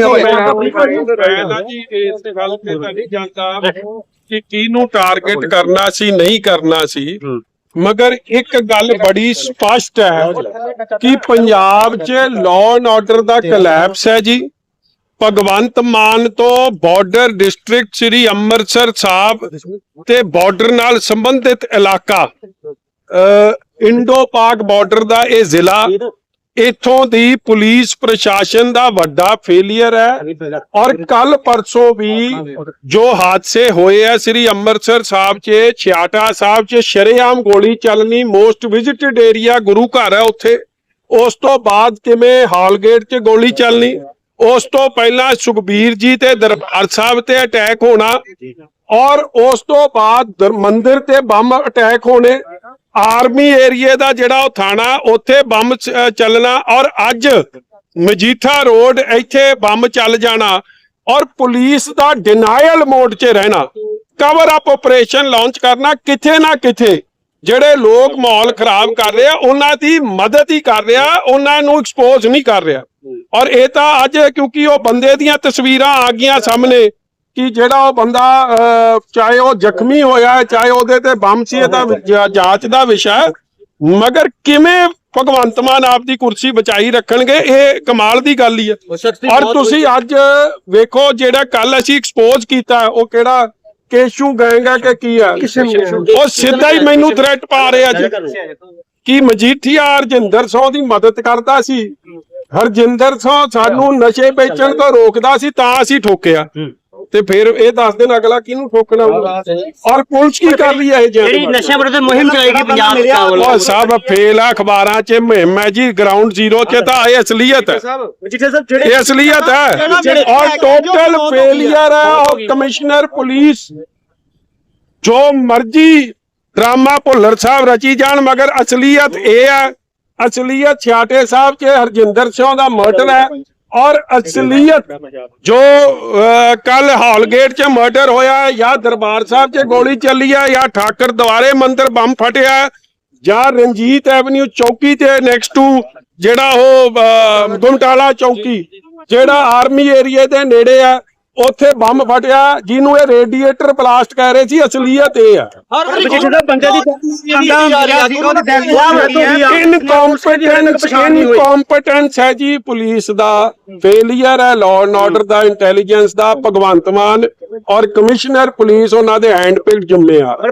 ਨਹੀਂ ਨਾ ਜੀ ਇਸ ਗੱਲ ਤੇ ਤਾਂ ਨਹੀਂ ਜਾਂਦਾ ਕਿ ਕਿਹਨੂੰ ਟਾਰਗੇਟ ਕਰਨਾ ਸੀ ਨਹੀਂ ਕਰਨਾ ਸੀ। ਮਗਰ ਇੱਕ ਗੱਲ ਬੜੀ ਸਪਸ਼ਟ ਹੈ ਕਿ ਪੰਜਾਬ 'ਚ ਲਾਅ ਐਂਡ ਆਰਡਰ ਦਾ ਕਲੈਪਸ ਹੈ ਜੀ। ਭਗਵੰਤ ਮਾਨ ਤੋਂ ਬਾਰਡਰ ਡਿਸਟ੍ਰਿਕਟ ਸ੍ਰੀ ਅੰਮ੍ਰਿਤਸਰ ਸਾਹਿਬ ਤੇ ਬਾਰਡਰ ਨਾਲ ਸੰਬੰਧਿਤ ਇਲਾਕਾ ਇੰਡੋ ਪਾਕ ਬਾਰਡਰ ਦਾ ਇਹ ਜ਼ਿਲ੍ਹਾ ਇਥੋਂ ਦੀ ਪੁਲਿਸ ਪ੍ਰਸ਼ਾਸਨ ਦਾ ਵੱਡਾ ਫੇਲਿਅਰ ਹੈ। ਔਰ ਕੱਲ ਪਰਸੋਂ ਵੀ ਜੋ ਹਾਦਸੇ ਹੋਏ ਆ ਸ੍ਰੀ ਅੰਮ੍ਰਿਤਸਰ ਸਾਹਿਬ 'ਚ ਛਿਆਟਾ ਸਾਹਿਬ 'ਚ ਸ਼ਰੇਆਮ ਗੋਲੀ ਚੱਲਣੀ ਮੋਸਟ ਵਿਜ਼ਿਟਡ ਏਰੀਆ ਗੁਰੂ ਘਰ ਹੈ ਉੱਥੇ। ਉਸ ਤੋਂ ਬਾਅਦ ਕਿਵੇਂ ਹਾਲਗੇਟ 'ਚ ਗੋਲੀ ਚੱਲਣੀ? ਉਸ ਤੋਂ ਪਹਿਲਾਂ ਸੁਖਬੀਰ ਜੀ ਤੇ ਦਰਬਾਰ ਸਾਹਿਬ ਤੇ ਅਟੈਕ ਹੋਣਾ। ਔਰ ਉਸ ਤੋਂ ਬਾਅਦ ਦਰ- ਮੰਦਿਰ ਤੇ ਬੰਬ ਅਟੈਕ ਹੋਣੇ। ਆਰਮੀ ਏਰੀਏ ਦਾ ਜਿਹੜਾ ਉਹ ਥਾਣਾ, ਉੱਥੇ ਬੰਬ ਚੱਲਣਾ ਔਰ ਅੱਜ ਮਜੀਠਾ ਰੋਡ ਇੱਥੇ ਬੰਬ ਚੱਲ ਜਾਣਾ ਔਰ ਪੁਲਿਸ ਦਾ ਡਿਨਾਇਲ ਮੋਡ 'ਚ ਰਹਿਣਾ। ਕਵਰ ਅਪ ਆਪਰੇਸ਼ਨ ਲਾਂਚ ਕਰਨਾ ਕਿਥੇ ਨਾ ਕਿਥੇ। ਜਿਹੜੇ ਲੋਕ ਮਾਹੌਲ ਖਰਾਬ ਕਰ ਰਹੇ ਆ, ਉਹਨਾਂ ਦੀ ਮਦਦ ਹੀ ਕਰ ਰਿਹਾ, ਉਹਨਾਂ ਨੂੰ ਐਕਸਪੋਜ਼ ਨਹੀਂ ਕਰ ਰਿਹਾ। ਔਰ ਇਹ ਤਾਂ ਅੱਜ ਕਿਉਂਕਿ ਉਹ ਬੰਦੇ ਦੀਆਂ ਤਸਵੀਰਾਂ ਆ ਗਈਆਂ ਸਾਹਮਣੇ। ਕਿ ਜਿਹੜਾ ਉਹ ਬੰਦਾ ਅਹ, ਚਾਹੇ ਉਹ ਜ਼ਖਮੀ ਹੋਇਆ ਹੈ, ਚਾਹੇ ਉਹਦੇ ਤੇ ਬੰਮ ਸੀ ਇਹ ਤਾਂ ਜਾ- ਜਾਂਚ ਦਾ ਵਿਸ਼ਾ ਹੈ। ਮਗਰ ਕਿਵੇਂ ਭਗਵੰਤ ਮਾਨ ਆਪ ਦੀ ਕੁਰਸੀ ਬਚਾਈ ਰੱਖਣਗੇ ਇਹ ਕਮਾਲ ਦੀ ਗੱਲ ਹੀ ਹੈ। ਔਰ ਤੁਸੀਂ ਅੱਜ ਵੇਖੋ ਜਿਹੜਾ ਕੱਲ ਅਸੀਂ ਐਕਸਪੋਜ਼ ਕੀਤਾ ਉਹ ਕਿਹੜਾ ਕੇਸ਼ੂ ਗੈਂਗ ਹੈ ਕਿ ਕੀ ਹੈ? ਉਹ ਸਿੱਧਾ ਹੀ ਮੈਨੂੰ ਥ੍ਰੈਟ ਪਾ ਰਿਹਾ ਜੀ। ਕਿ ਮਜੀਠੀਆ ਹਰਜਿੰਦਰ ਸਿੰਘ ਦੀ ਮਦਦ ਕਰਦਾ ਸੀ। ਹਰਜਿੰਦਰ ਸਿੰਘ ਸਾਨੂੰ ਨਸ਼ੇ ਵੇਚਣ ਤੋਂ ਰੋਕਦਾ ਸੀ ਤਾਂ ਅਸੀਂ ਠੋਕਿਆ। ਤੇ ਫਿਰ ਇਹ ਦੱਸ ਦੇਣ ਅਗਲਾ ਕਿਹਨੂੰ ਠੋਕਣਾ? ਔਰ ਪੁਲਿਸ ਕੀ ਕਰ ਰਹੀ ਹੈ ਇਹ ਜਿਹੜੀ ਜੇਲ੍ਹ ਨਸ਼ਾ ਵਿਰੁੱਧ ਮੁਹਿੰਮ ਚਲਾਏਗੀ ਪੰਜਾਬ ਸਰਕਾਰ ਉਹ ਸਭ ਫੇਲ ਆ ਅਖਬਾਰਾਂ 'ਚ ਮੁਹਿੰਮ ਹੈ ਜੀ ਗਰਾਊਂਡ ਜ਼ੀਰੋ 'ਚ ਤਾਂ ਇਹ ਅਸਲੀਅਤ ਹੈ। ਜਿਹੜੇ ਇਹ ਅਸਲੀਅਤ ਹੈ। ਔਰ ਟੋਟਲ ਫੇਲਿਅਰ ਹੈ ਔਰ ਕਮਿਸ਼ਨਰ ਪੁਲਿਸ ਜੋ ਮਰਜ਼ੀ ਡਰਾਮਾ ਭੁੱਲਰ ਸਾਹਿਬ ਰਚੀ ਜਾਣ ਮਗਰ ਅਸਲੀਅਤ ਇਹ ਹੈ। ਅਸਲੀਅਤ ਛਾਟੇ ਸਾਹਿਬ 'ਚ ਹਰਜਿੰਦਰ ਸਿੰਘ ਦਾ ਮਰਡਰ ਹੈ। ਔਰ ਅਸਲੀਅਤ ਜੋ ਕੱਲ ਹਾਲਗੇਟ 'ਚ ਮਰਡਰ ਹੋਇਆ ਹੈ, ਜਾਂ ਦਰਬਾਰ ਸਾਹਿਬ 'ਚ ਗੋਲੀ ਚੱਲੀ ਹੈ ਜਾਂ ਠਾਕਰ ਦੁਆਰੇ ਮੰਦਿਰ ਬੰਬ ਫਟਿਆ ਜਾਂ ਰਣਜੀਤ ਐਵਨਿਊ ਚੌਕੀ ਤੇ ਨੈਕਸਟ ਟੂ ਜਿਹੜਾ ਉਹ ਅਹ, ਗੁਮਟਾਲਾ ਚੌਕੀ ਜਿਹੜਾ ਆਰਮੀ ਏਰੀਏ ਦੇ ਨੇੜੇ ਆ ਉੱਥੇ ਬੰਬ ਫਟਿਆ ਜਿਹਨੂੰ ਇਹ ਰੇਡੀਏਟਰ ਬਲਾਸਟ ਕਹਿ ਰਹੇ ਸੀ ਅਸਲੀਅਤ ਇਹ ਆ। ਜਿੱਥੇ ਦਾ ਬੰਦੇ ਦੀ ਇਨਕੰਪੀਟੈਂਸ ਇਨਕੰਪੀਟੈਂਸ ਹੈ ਜੀ ਪੁਲਿਸ ਦਾ। ਫੇਲਿਅਰ ਹੈ ਲਾਅ ਐਂਡ ਆਰਡਰ ਦਾ ਇੰਟੈਲੀਜੈਂਸ ਦਾ ਭਗਵੰਤ ਮਾਨ ਔਰ ਕਮਿਸ਼ਨਰ ਪੁਲਿਸ ਉਹਨਾਂ ਦੇ ਹੈਂਡ ਪਿਕਡ ਜ਼ਿੰਮੇਵਾਰ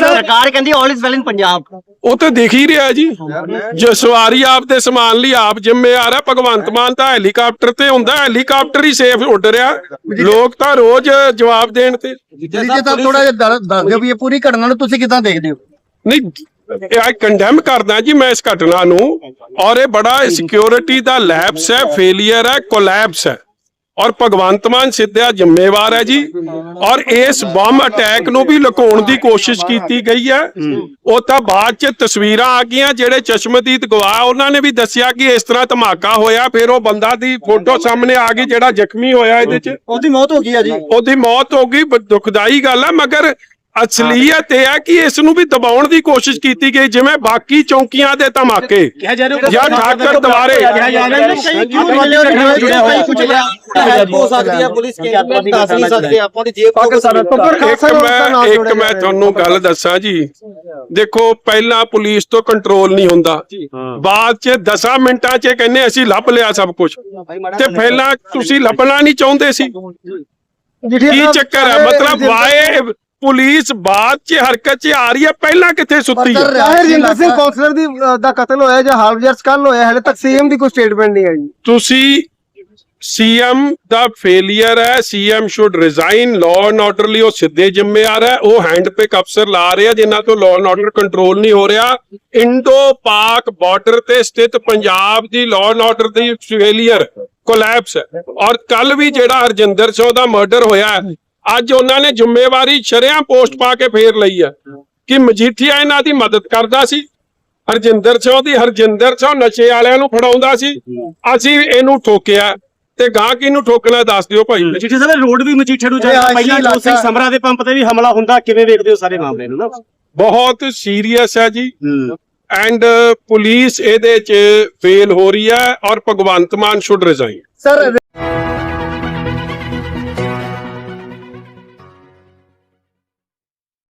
ਸਰਕਾਰ ਕਹਿੰਦੀ all is well in Punjab. ਉਹ ਤੇ ਦਿਖ ਹੀ ਰਿਹਾ ਜੀ। ਜੋ ਸਵਾਰੀ ਆਪ ਦੇ ਸਮਾਨ ਲਈ ਆਪ ਜ਼ਿੰਮੇਵਾਰ ਹੈ ਭਗਵੰਤ ਮਾਨ ਤਾਂ ਹੈਲੀਕਾਪਟਰ ਤੇ ਹੁੰਦਾ ਹੈਲੀਕਾਪਟਰ ਹੀ ਸੇਫ ਉੱਡ ਰਿਹਾ। ਲੋਕ ਤਾਂ ਰੋਜ਼ ਜਵਾਬ ਦੇਣ ਤੇ ਜੀ ਤਾਂ ਥੋੜਾ ਜਿਹਾ ਦੱਸ- ਦੱਸ ਦਿਓ ਵੀ ਇਹ ਪੂਰੀ ਘਟਨਾ ਨੂੰ ਤੁਸੀਂ ਕਿਦਾਂ ਦੇਖਦੇ ਹੋ? ਨਹੀਂ ਇਹ ਕੰਡੈਮ ਕਰਦਾ ਜੀ ਮੈਂ ਇਸ ਘਟਨਾ ਨੂੰ। ਔਰ ਇਹ ਬੜਾ ਸਿਕਿਉਰਿਟੀ ਦਾ ਲੈਪਸ ਹੈ ਫੇਲਿਅਰ ਹੈ ਕੋਲੈਪਸ ਹੈ। ਔਰ ਭਗਵੰਤ ਮਾਨ ਸਿੱਧਾ ਜ਼ਿੰਮੇਵਾਰ ਹੈ ਜੀ। ਔਰ ਇਸ ਬੰਬ ਅਟੈਕ ਨੂੰ ਵੀ ਲੁਕਾਉਣ ਦੀ ਕੋਸ਼ਿਸ਼ ਕੀਤੀ ਗਈ ਹੈ। ਉਹ ਤਾਂ ਬਾਅਦ ਚ ਤਸਵੀਰਾਂ ਆ ਗਈਆਂ ਜਿਹੜੇ ਚਸ਼ਮਦੀਦ ਗਵਾਹ ਉਹਨਾਂ ਨੇ ਵੀ ਦੱਸਿਆ ਕਿ ਇਸ ਤਰ੍ਹਾਂ ਧਮਾਕਾ ਹੋਇਆ। ਫਿਰ ਉਹ ਬੰਦਾ ਦੀ ਫੋਟੋ ਸਾਹਮਣੇ ਆ ਗਈ ਜਿਹੜਾ ਜ਼ਖਮੀ ਹੋਇਆ ਇਹਦੇ ਚ। ਉਹਦੀ ਮੌਤ ਹੋ ਗਈ ਆ ਜੀ। ਉਹਦੀ ਮੌਤ ਹੋ ਗਈ ਦੁਖਦਾਈ ਗੱਲ ਹੈ ਮਗਰ ਅਸਲੀਅਤ ਇਹ ਹੈ ਕਿ ਇਸ ਨੂੰ ਵੀ ਦਬਾਉਣ ਦੀ ਕੋਸ਼ਿਸ਼ ਕੀਤੀ ਗਈ ਜਿਵੇਂ ਬਾਕੀ ਚੌਕੀਆਂ ਦੇ ਧਮਾਕੇ ਜਾ ਠਾਕਰ ਦੁਆਰੇ ਹੋ ਸਕਦੀ ਹੈ ਪੁਲਿਸ ਕੇ ਦੱਸ ਨਹੀਂ ਸਕਦੇ ਆਪਾਂ ਦੀ ਜੇਬ ਇੱਕ ਮੈਂ ਇੱਕ ਮੈਂ ਤੁਹਾਨੂੰ ਗੱਲ ਦੱਸਾਂ ਜੀ ਦੇਖੋ ਪਹਿਲਾਂ ਪੁਲਿਸ ਤੋਂ ਕੰਟਰੋਲ ਨਹੀਂ ਹੁੰਦਾ ਬਾਅਦ ਚ 10 ਮਿੰਟਾਂ ਚ ਕਹਿੰਦੇ ਅਸੀਂ ਲੱਭ ਲਿਆ ਸਭ ਕੁਝ ਤੇ ਪਹਿਲਾਂ ਤੁਸੀਂ ਲੱਭਣਾ ਨਹੀਂ ਚਾਹੁੰਦੇ ਸੀ ਕੀ ਚੱਕਰ ਹੈ ਮਤਲਬ ਵਾਏ ਪੁਲਿਸ ਬਾਅਦ ਚ ਹਰਕਤ ਚ ਆ ਰਹੀ ਹੈ ਪਹਿਲਾਂ ਕਿੱਥੇ ਸੁੱਤੀ ਹੈ ਹਰਜਿੰਦਰ ਸਿੰਘ ਕੌਂਸਲਰ ਦੀ ਦਾ ਕਤਲ ਹੋਇਆ ਜਾਂ ਹਾਰਵਜਰਸ ਕੱਲ ਹੋਇਆ ਹਲੇ ਤੱਕ ਸੀਐਮ ਦੀ ਕੋਈ ਸਟੇਟਮੈਂਟ ਨਹੀਂ ਆਈ। ਤੁਸੀਂ ਸੀਐਮ ਦਾ ਫੇਲਿਅਰ ਹੈ CM should resign law and order ਲਈ ਉਹ ਸਿੱਧੇ ਜ਼ਿੰਮੇਵਾਰ ਹੈ ਉਹ ਹੈਂਡ ਪਿਕ ਅਫਸਰ ਲਾ ਰਿਹਾ ਜਿਨ੍ਹਾਂ ਤੋਂ ਲਾਅ ਐਂਡ ਆਰਡਰ ਕੰਟਰੋਲ ਨਹੀਂ ਹੋ ਰਿਹਾ। ਇੰਡੋ ਪਾਕ ਬਾਰਡਰ ਤੇ ਸਥਿਤ ਪੰਜਾਬ ਦੀ ਲਾਅ ਐਂਡ ਆਰਡਰ ਦੀ ਫੇਲਿਅਰ ਕੋਲੈਪਸ ਹੈ। ਔਰ ਕੱਲ ਵੀ ਜਿਹੜਾ ਹਰਜਿੰਦਰ ਸਿੰਘ ਦਾ ਮਰਡਰ ਹੋਇਆ ਹੈ, ਅੱਜ ਉਹਨਾਂ ਨੇ ਜ਼ਿੰਮੇਵਾਰੀ ਸ਼ਰਿਆਂ ਪੋਸਟ ਪਾ ਕੇ ਫੇਰ ਲਈ ਹੈ ਕਿ ਮਜੀਠੀਆ ਇਹਨਾਂ ਦੀ ਮਦਦ ਕਰਦਾ ਸੀ ਹਰਜਿੰਦਰ ਸਿੰਘ ਦੀ ਹਰਜਿੰਦਰ ਸਿੰਘ ਨਸ਼ੇ ਵਾਲਿਆਂ ਨੂੰ ਫੜਾਉਂਦਾ ਸੀ। ਅਸੀਂ ਇਹਨੂੰ ਠੋਕਿਆ ਤੇ ਗਾਂ ਕਿਹਨੂੰ ਠੋਕਣਾ ਦੱਸ ਦਿਓ ਭਾਈ। ਮਜੀਠੇ ਸਾਹਿਬ ਰੋਡ ਵੀ ਮਜੀਠੇ ਨੂੰ ਜਾਂਦਾ ਪਹਿਲਾਂ ਸਿੰਘ ਸਮਰਾ ਦੇ ਪੰਪ ਤੇ ਵੀ ਹਮਲਾ ਹੁੰਦਾ ਕਿਵੇਂ ਵੇਖਦੇ ਹੋ ਸਾਰੇ ਮਾਮਲੇ ਨੂੰ ਨਾ? ਬਹੁਤ ਸੀਰੀਅਸ ਹੈ ਜੀ। ਐਂਡ ਪੁਲਿਸ ਇਹਦੇ ਚ ਫੇਲ ਹੋ ਰਹੀ ਹੈ ਔਰ Bhagwant Mann should resign sir